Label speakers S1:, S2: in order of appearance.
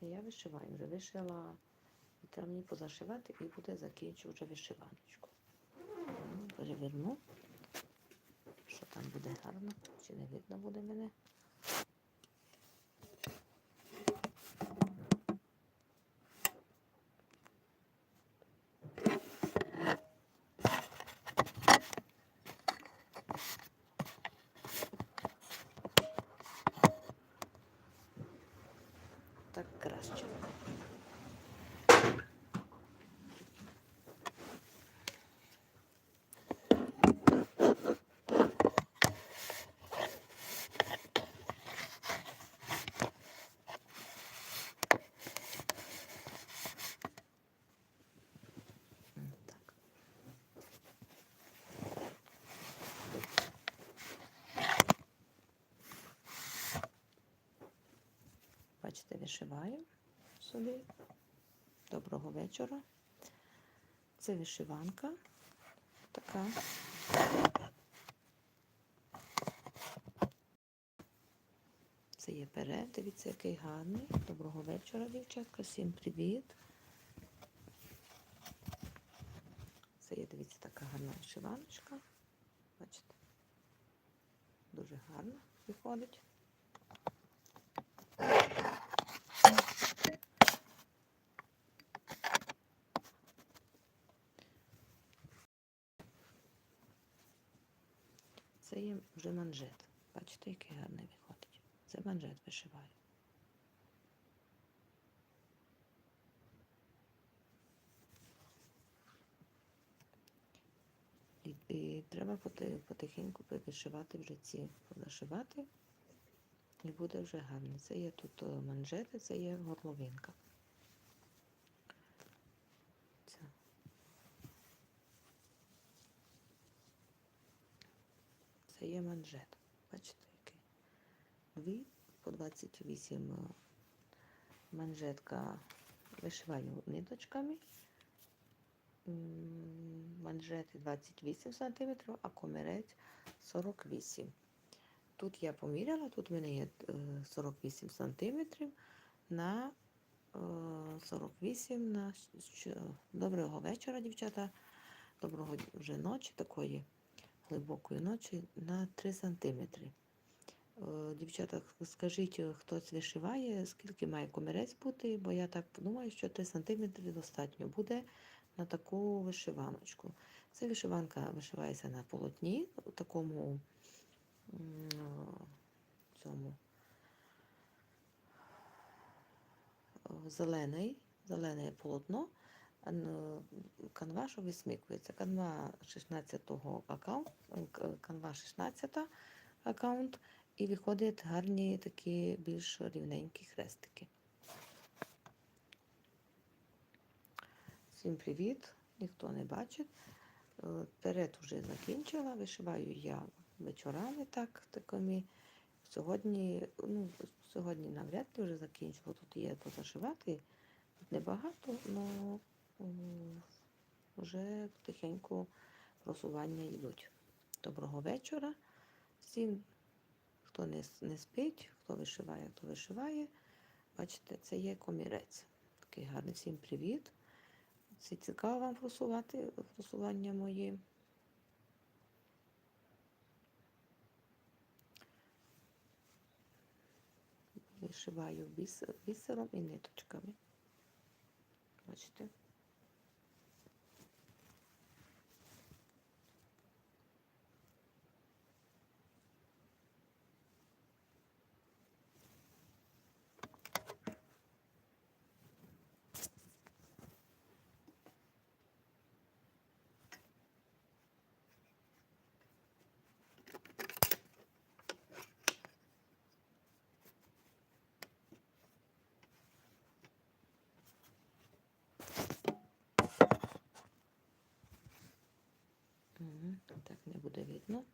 S1: Я вишиваю, вже вишила. Треба мені позашивати і буде закінчу вже вишиваночку. Ну, Переверну, що там буде гарно, чи не видно буде мене. Так краще. М, Так. Бачите, вишиваю собі. Доброго вечора. Це вишиванка така. Це є перед. Дивіться, який гарний. Доброго вечора, дівчатка. Всім привіт. Це є, дивіться, така гарна вишиваночка. Бачите? Дуже гарно виходить. Це є вже манжет. Бачите, який гарний виходить. Це манжет вишиваю. І, і треба потихеньку вишивати вже ці, зашивати. І буде вже гарно. Це є тут е, манжети, це є горловинка. Ця. Це є манжет. Бачите, який? Дві по 28 е, манжетка вишиваю ниточками. Манжети 28 см, а комірець 48 Тут я поміряла, тут в мене є е, 48 см на е, 48 на Доброго вечора, дівчата. Доброго вже ночі, такої глибокої ночі на 3 см. Дівчата, скажіть, е, хтось вишиває, скільки має комірець бути, бо я так думаю, що 3 см достатньо буде на таку вишиваночку. Це вишиванка вишивається на полотні, у такому цьому е, зелений, зелене полотно, канва, що висмикується. Канва 16-го аккаунт, канва 16 аккаунт, і виходять гарні такі більш рівненькі хрестики. Всім привіт! Ніхто не бачить. Е, Перед вже закінчила, вишиваю я вечорами так, такими. Сьогодні, ну, сьогодні навряд ли вже закінчу, бо тут є позашивати. Небагато, але вже потихеньку просування йдуть. Доброго вечора. Всім, хто не, не спить, хто вишиває, хто вишиває. Бачите, це є комірець. Такий гарний. Всім привіт. Це цікаво вам просувати просування мої. Вишиваю бісером і ниточками. Бачите? Так не буде видно.